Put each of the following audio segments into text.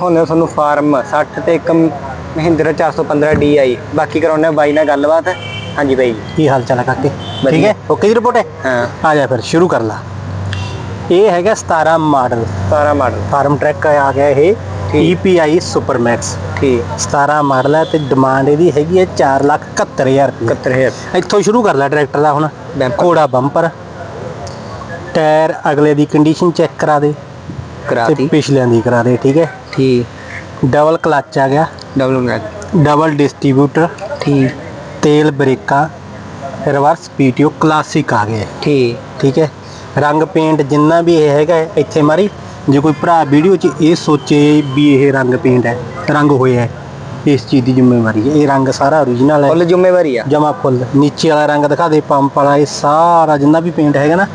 ਹੁਣ ਤੁਹਾਨੂੰ ਫਾਰਮ 60 ਤੇ ਇੱਕ ਮਹਿੰਦਰਾ 415 DI ਬਾਕੀ ਕਰਾਉਣੇ ਬਾਈ ਨਾਲ ਗੱਲਬਾਤ। ਹਾਂਜੀ ਬਾਈ ਜੀ। ਕੀ ਹਾਲ ਚਾਲ ਹੈ ਕਾਕੇ? ਠੀਕ। ਹੈ? ਓਕੇ ਦੀ ਰਿਪੋਰਟ ਹੈ? ਹਾਂ। ਆ ਜਾ ਫਿਰ ਸ਼ੁਰੂ ਕਰ ਲਾ। ਇਹ ਹੈਗਾ 17 ਮਾਡਲ। ਸਾਰਾ ਮਾਡਲ। ਫਾਰਮ ਟਰੈਕ ਆ ਗਿਆ ਇਹ। EPI ਸੁਪਰ ਮੈਕਸ ਠੀਕ। 17 ਮਾਡਲ ਹੈ ਤੇ ਡਿਮਾਂਡ ਇਹਦੀ ਹੈਗੀ ਹੈ 471000 ਰੁਪਏ। 71000 ਇੱਥੋਂ ਸ਼ੁਰੂ ਕਰ ਲੈ ਟਰੈਕਟਰ ਦਾ ਹੁਣ। ਘੋੜਾ ਬੰਪਰ ਟਾਇਰ ਅਗਲੇ ਦੀ ਕੰਡੀਸ਼ਨ ਚੈੱਕ ਕਰਾ ਦੇ। ਤੇ ਕਰਾਤੀ ਪਿਛਲਿਆਂ ਦੀ ਕਰਾ ਦੇ ਠੀਕ ਹੈ? ਠੀਕ। ਡਬਲ ਕਲਚ ਆ ਗਿਆ। ਡਬਲ ਕਰਾ ਡਬਲ ਡਿਸਟ੍ਰੀਬਿਊਟਰ ਠੀਕ। ਤੇਲ ਬ੍ਰੇਕਾਂ ਰਿਵਰਸ ਪੀਟੀਓ ਕਲਾਸਿਕ ਆ ਗਏ। ਠੀਕ। ਠੀਕ ਹੈ? ਰੰਗ ਪੇਂਟ ਜਿੰਨਾ ਵੀ ਇਹ ਹੈਗਾ ਹੈ, ਇੱਥੇ ਮਾਰੀ। ਜੇ ਕੋਈ ਭਰਾ ਵੀਡੀਓ 'ਚ ਇਹ ਸੋਚੇ ਵੀ ਇਹ ਰੰਗ ਪੇਂਟ ਹੈ ਰੰਗ ਹੋਇਆ ਹੈ ਇਸ ਚੀਜ਼ ਦੀ ਜ਼ਿੰਮੇਵਾਰੀ ਹੈ। ਇਹ ਰੰਗ ਸਾਰਾ ਓਰੀਜਨਲ ਹੈ। ਫੁੱਲ ਜ਼ਿੰਮੇਵਾਰੀ ਆ। ਜਮਾ ਫੁੱਲ। ਨੀਚੇ ਵਾਲਾ ਰੰਗ ਦਿਖਾ ਦੇ ਪੰਪ ਵਾਲਾ ਇਹ ਸਾਰਾ ਜਿੰਨਾ ਵੀ ਪੇਂਟ ਹੈਗਾ ਨਾ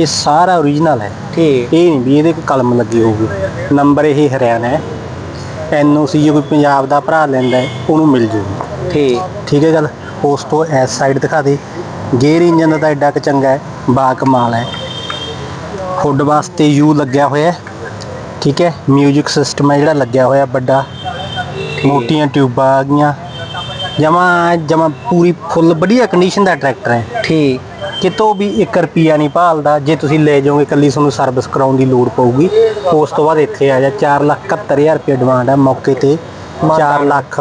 ਇਹ ਸਾਰਾ ਓਰੀਜਨਲ ਹੈ। ਠੀਕ। ਇਹ ਨਹੀਂ ਵੀ ਇਹਦੇ ਕੋਈ ਕਲਮ ਲੱਗੀ ਹੋਊਗੀ। ਨੰਬਰ ਇਹ ਹਰਿਆਣਾ ਹੈ। ਐਨਓਸੀ ਜੇ ਕੋਈ ਪੰਜਾਬ ਦਾ ਭਰਾ ਲੈਂਦਾ ਹੈ ਉਹਨੂੰ ਮਿਲ ਜੂਗੀ। ਠੀਕ। ਠੀਕ ਹੈ ਗੱਲ? ਉਸ ਤੋਂ ਇਸ ਸਾਈਡ ਦਿਖਾ ਦੇ। ਗੇਅਰ ਇੰਜਨ ਦਾ ਤਾਂ ਐਡਾ ਕੁ ਚੰਗਾ ਹੈ ਬਾ ਕਮਾਲ ਹੈ। ਹੁੱਡ ਵਾਸਤੇ ਯੂ ਲੱਗਿਆ ਹੋਇਆ ਹੈ। ਠੀਕ ਹੈ? 뮤직 ਸਿਸਟਮ ਹੈ ਜਿਹੜਾ ਲੱਗਿਆ ਹੋਇਆ ਵੱਡਾ। ਮੋਟੀਆਂ ਟਿਊਬਾਂ ਆ ਗਈਆਂ। ਜਮਾ ਜਮਾ ਪੂਰੀ ਫੁੱਲ ਵਧੀਆ ਕੰਡੀਸ਼ਨ ਦਾ ਟਰੈਕਟਰ ਹੈ। ਠੀਕ। ਕਿਤੋਂ ਵੀ 1 ਰੁਪਿਆ ਨਹੀਂ ਭਾਲਦਾ ਜੇ ਤੁਸੀਂ ਲੈ ਜਾਓਗੇ ਕੱਲੀ ਤੁਹਾਨੂੰ ਸਰਵਿਸ ਕਰਾਉਣ ਦੀ ਲੋੜ ਪਊਗੀ। ਉਸ ਤੋਂ ਬਾਅਦ ਇੱਥੇ ਆ ਜਾ 471000 ਰੁਪਏ ਡਿਮਾਂਡ ਹੈ ਮੌਕੇ ਤੇ। 4 ਲੱਖ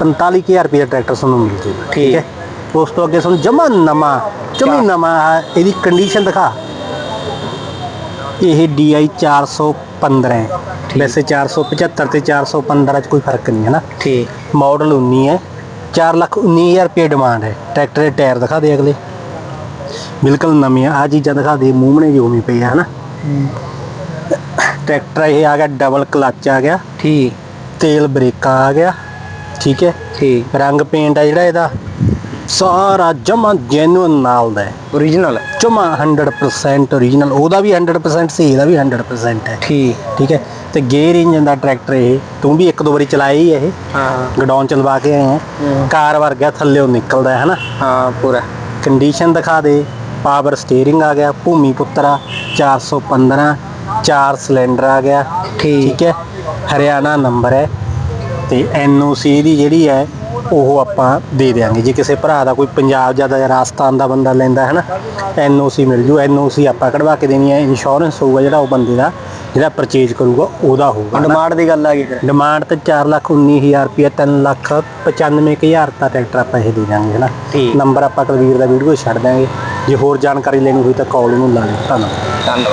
45000 ਰੁਪਏ ਟਰੈਕਟਰ ਤੁਹਾਨੂੰ ਮਿਲ ਜੂਗਾ ਠੀਕ ਹੈ? ਉਸ ਤੋਂ ਅੱਗੇ ਤੁਹਾਨੂੰ ਜਮਾ ਨਵਾਂ ਜਮੀ ਹੈ, ਇਹਦੀ ਕੰਡੀਸ਼ਨ ਦਿਖਾ। ਇਹ DI 415 ਹੈ। ਵੈਸੇ 475 ਤੇ 415 ਚ ਕੋਈ ਫ਼ਰਕ ਨਹੀਂ ਹੈ ਨਾ। ਠੀਕ। ਮਾਡਲ 19 ਹੈ। 4 ਲੱਖ 19000 ਰੁਪਏ ਡਿਮਾਂਡ ਹੈ ਟਰੈਕਟਰ ਦੇ ਟਾਇਰ ਦਿਖਾ ਦੇ ਅਗਲੇ ਬਿਲਕੁਲ ਨਵੇਂ ਆ ਆਹ ਚੀਜ਼ਾਂ ਦਿਖਾ ਦੇ ਮੂੰਹਣੇ ਜੋ ਵੀ ਪਏ ਆ ਹਨਾ ਟਰੈਕਟਰ ਇਹ ਆ ਗਿਆ ਡਬਲ ਕਲਚ ਆ ਗਿਆ ਠੀਕ ਤੇਲ ਬ੍ਰੇਕਾਂ ਆ ਗਿਆ ਠੀਕ ਹੈ ਠੀਕ ਰੰਗ ਪੇਂਟ ਆ ਜਿਹੜਾ ਇਹਦਾ। ਸਾਰਾ ਜਮਾ ਜੈਨੂਇਨ ਨਾਲ ਦਾ ਓਰੀਜਨਲ ਜਮਾ 100% ਓਰੀਜਨਲ ਉਹਦਾ ਵੀ 100% ਸੀ ਇਹਦਾ ਵੀ 100% ਹੈ। ਠੀਕ। ਠੀਕ ਹੈ? ਤੇ ਗੇਅਰ ਇੰਜਨ ਦਾ ਟਰੈਕਟਰ ਇਹ ਤੂੰ ਵੀ ਇੱਕ ਦੋ ਵਾਰੀ ਚਲਾਇਆ ਹੀ ਇਹ। ਹਾਂ ਗਡਾਊਨ ਚਲਵਾ ਕੇ ਆਏ ਆ। ਕਾਰ ਵਰਗਾ ਥੱਲੇੋਂ ਨਿਕਲਦਾ ਹੈ ਹਨਾ? ਹਾਂ ਪੂਰਾ। ਕੰਡੀਸ਼ਨ ਦਿਖਾ ਦੇ। ਪਾਵਰ ਸਟੀਅਰਿੰਗ ਆ ਗਿਆ ਭੂਮੀ ਪੁੱਤਰਾ 415 ਚਾਰ ਸਿਲੰਡਰ ਆ ਗਿਆ। ਠੀਕ। ਠੀਕ ਹੈ? ਹਰਿਆਣਾ ਨੰਬਰ ਹੈ। ਤੇ ਐਨਓਸੀ ਦੀ ਜਿਹੜੀ ਹੈ ਉਹ ਆਪਾਂ ਦੇ ਦੇਾਂਗੇ ਜੇ ਕਿਸੇ ਭਰਾ ਦਾ ਕੋਈ ਪੰਜਾਬ ਜਾਂ ਦਾ ਰਾਜਸਥਾਨ ਦਾ ਬੰਦਾ ਲੈਂਦਾ ਹੈ ਨਾ ਐਨਓਸੀ ਮਿਲ ਜੂ। ਐਨਓਸੀ ਆਪਾਂ ਕਢਵਾ ਕੇ ਦੇਣੀ ਹੈ। ਇੰਸ਼ੋਰੈਂਸ ਹੋਊਗਾ ਜਿਹੜਾ ਉਹ ਬੰਦੇ ਦਾ ਜਿਹੜਾ ਪਰਚੇਜ ਕਰੂਗਾ ਉਹਦਾ ਹੋਊਗਾ ਡਿਮਾਂਡ ਦੀ ਗੱਲ ਆ ਗਈ ਡਿਮਾਂਡ ਤੇ 419000 ਰੁਪਏ 3 ਲੱਖ 95000 ਦਾ ਟਰੈਕਟਰ ਆਪਾਂ ਇਹ ਦੇ ਦਾਂਗੇ ਹੈ ਨਾ। ਨੰਬਰ ਆਪਾਂ ਕੁਲਵੀਰ ਦਾ ਵੀਡੀਓ ਛੱਡ ਦਾਂਗੇ ਜੇ ਹੋਰ ਜਾਣਕਾਰੀ ਲੈਣੀ ਹੋਈ ਤਾਂ ਕਾਲ ਨੂੰ ਲਾ ਲਿਓ। ਧੰਨਵਾਦ। ਧੰਨਵਾਦ।